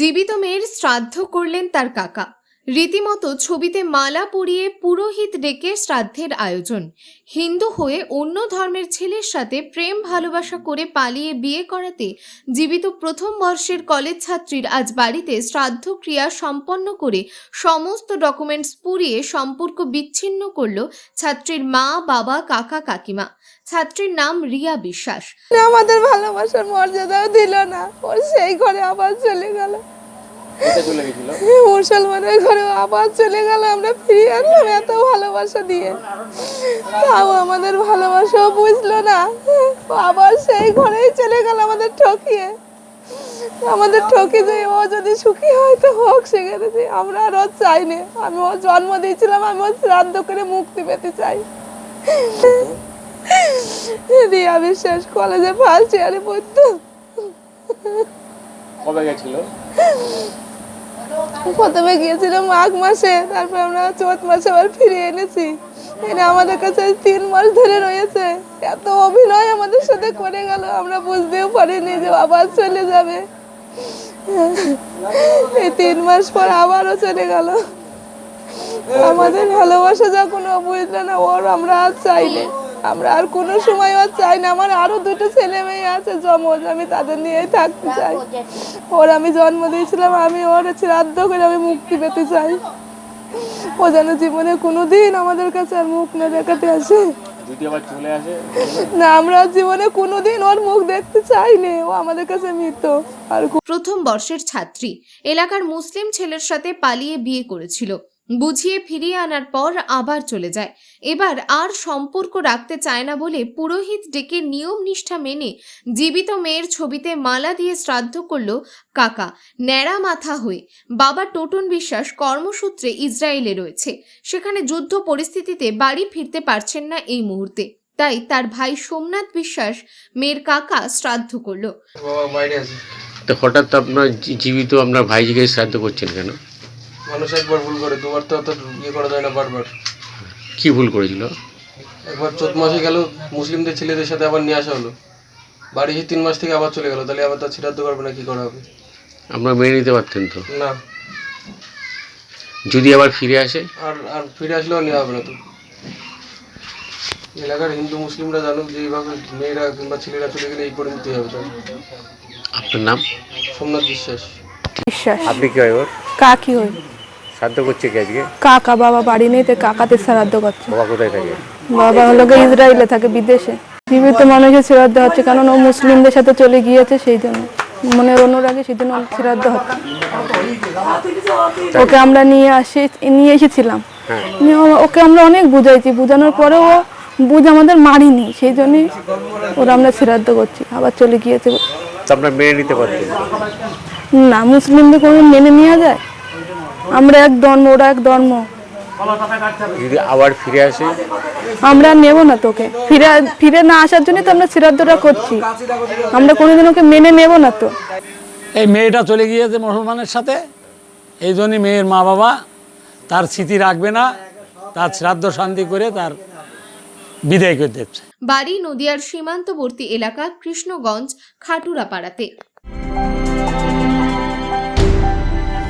জীবিত মেয়ের শ্রাদ্ধ করলেন তার কাকা। রীতিমতো ছবিতে মালা পরিয়ে পুরোহিত ডেকে শ্রাদ্ধের আয়োজন। হিন্দু হয়ে অন্য ধর্মের ছেলের সাথে প্রেম ভালোবাসা করে পালিয়ে বিয়ে করাতে জীবিত প্রথম বর্ষের কলেজ ছাত্রীর আজ বাড়িতে শ্রাদ্ধ ক্রিয়া সম্পন্ন করে সমস্ত ডকুমেন্টস পুড়িয়ে সম্পর্ক বিচ্ছিন্ন করল ছাত্রীর মা, বাবা, কাকা, কাকিমা। ছাত্রীর নাম রিয়া বিশ্বাস। আমাদের ভালোবাসার মর্যাদাও দিল না। ও সেই ঘরে আবার চলে গেল। মুসলমানের ঘরে আবার চলে গেল আমরা ফিরিয়ে আনলাম এত ভালোবাসা দিয়ে। তাও আমাদের ভালোবাসাও বুঝলো না। আবার সেই ঘরেই চলে গেল আমাদের ঠকিয়ে আমাদের ঠকে যে ও যদি সুখী হয় তো হোক সেখানে যে আমরা আর ও চাই না। আমি ও জন্ম দিয়েছিলাম আমি ওর শ্রাদ্ধ করে মুক্তি পেতে চাই। রিয়া বিশ্বাস কলেজে ফার্স্ট ইয়ারে পড়তো। কবে গেছিল? প্রথমে গিয়েছিলাম মাঘ মাসে, তারপর আমরা চৈত মাসে আবার ফিরে এনেছি। এনে আমাদের কাছে তিন মাস ধরে রয়েছে। এত অভিনয় আমাদের সাথে করে গেল, আমরা বুঝতেও পারিনি যে আবার চলে যাবে। এই তিন মাস পর আবারও চলে গেল। আমাদের ভালোবাসা যখন বুঝলো না, ওর আমরা আর চাই না আমরা আর কোনো সময় আর চাই না। আমার আরও দুটো ছেলে মেয়ে আছে জমজ আমি তাদের নিয়েই থাকতে চাই। ওর আমি জন্ম দিয়েছিলাম আমি ওর শ্রাদ্ধ করে আমি মুক্তি পেতে চাই। ও যেন জীবনে কোনোদিন আমাদের কাছে আর মুখ না দেখাতে আসে। যদি আবার চলে আসে না আমরা জীবনে কোনোদিন ওর মুখ দেখতে চাইনি। ও আমাদের কাছে মৃত। আর প্রথম বর্ষের ছাত্রী। এলাকার মুসলিম ছেলের সাথে পালিয়ে বিয়ে করেছিল। বুঝিয়ে ফিরিয়ে আনার পর আবার চলে যায়। এবার আর সম্পর্ক রাখতে চায় না বলে পুরোহিত ডেকে নিয়ম নিষ্ঠা মেনে জীবিত মেয়ের ছবিতে মালা দিয়ে শ্রাদ্ধ করল কাকা ন্যাড়া মাথা হয়ে। বাবা টোটন বিশ্বাস কর্মসূত্রে ইসরায়েলে রয়েছে। সেখানে যুদ্ধ পরিস্থিতিতে বাড়ি ফিরতে পারছেন না এই মুহূর্তে। তাই তার ভাই সোমনাথ বিশ্বাস মেয়ের কাকা শ্রাদ্ধ করল। তো হঠাৎ আপনার জীবিত আপনার ভাইজিকে শ্রাদ্ধ করছেন কেন? মানুষ একবার ভুল করে দুবার তো অত ইয়ে করা যায় না বারবার। কি ভুল করেছিল একবার চোদ্দ মাসে গেল মুসলিমদের ছেলেদের সাথে আবার নিয়ে আসা হলো। বাড়ি এসে তিন মাস থেকে আবার চলে গেল তাহলে আবার তার শ্রাদ্ধ করবে না কি করা হবে? আপনার মেনে নিতে পারতেন তো? না। যদি আবার ফিরে আসে? আর আর ফিরে আসলেও নেওয়া হবে না তো। এলাকার হিন্দু মুসলিমরা জানুক যে এইভাবে মেয়েরা কিংবা ছেলেরা চলে গেলে এই করে নিতে হবে তার আপনার নাম? সোমনাথ বিশ্বাস। বিশ্বাস। আপনি কি হয় ওর? কাকি হই শ্রাদ্ধ করছে কি আজকে? কাকা বাবা বাড়ি নেই তো কাকাতে শ্রাদ্ধ করছে। বাবা কোথায় থাকে? বাবা হলো গিয়ে ইসরায়েলে থাকে বিদেশে। জীবিত মানুষের শ্রাদ্ধ হচ্ছে কারণ ও মুসলিমদের সাথে চলে গিয়েছে সেই জন্য। মনের অনুরাগে জন্য ওর শ্রাদ্ধ হচ্ছে। ওকে আমরা নিয়ে আসি নিয়ে এসেছিলাম। নিয়ে ওকে আমরা অনেক বুঝাইছি বোঝানোর পরেও ও বুঝ আমাদের মারিনি সেই জন্যই ওরা আমরা শ্রাদ্ধ করছি আবার চলে গিয়েছে। আপনার মেনে নিতে পারতেন না মুসলিমদের কোনো মেনে নেওয়া যায়? আমরা এক ধর্ম ওরা এক ধর্ম। যদি আবার ফিরে আসে? আমরা আর নেব না তোকে। ফিরে ফিরে না আসার জন্য তো আমরা শ্রাদ্ধটা করছি। আমরা কোনোদিন ওকে মেনে নেব না তো। এই মেয়েটা চলে গিয়েছে মুসলমানের সাথে। এই জন্যই মেয়ের মা বাবা তার স্মৃতি রাখবে না তার শ্রাদ্ধ শান্তি করে তার বিদায় করে দিচ্ছে। বাড়ি নদিয়ার সীমান্তবর্তী এলাকা কৃষ্ণগঞ্জ খাটুরাপাড়াতে।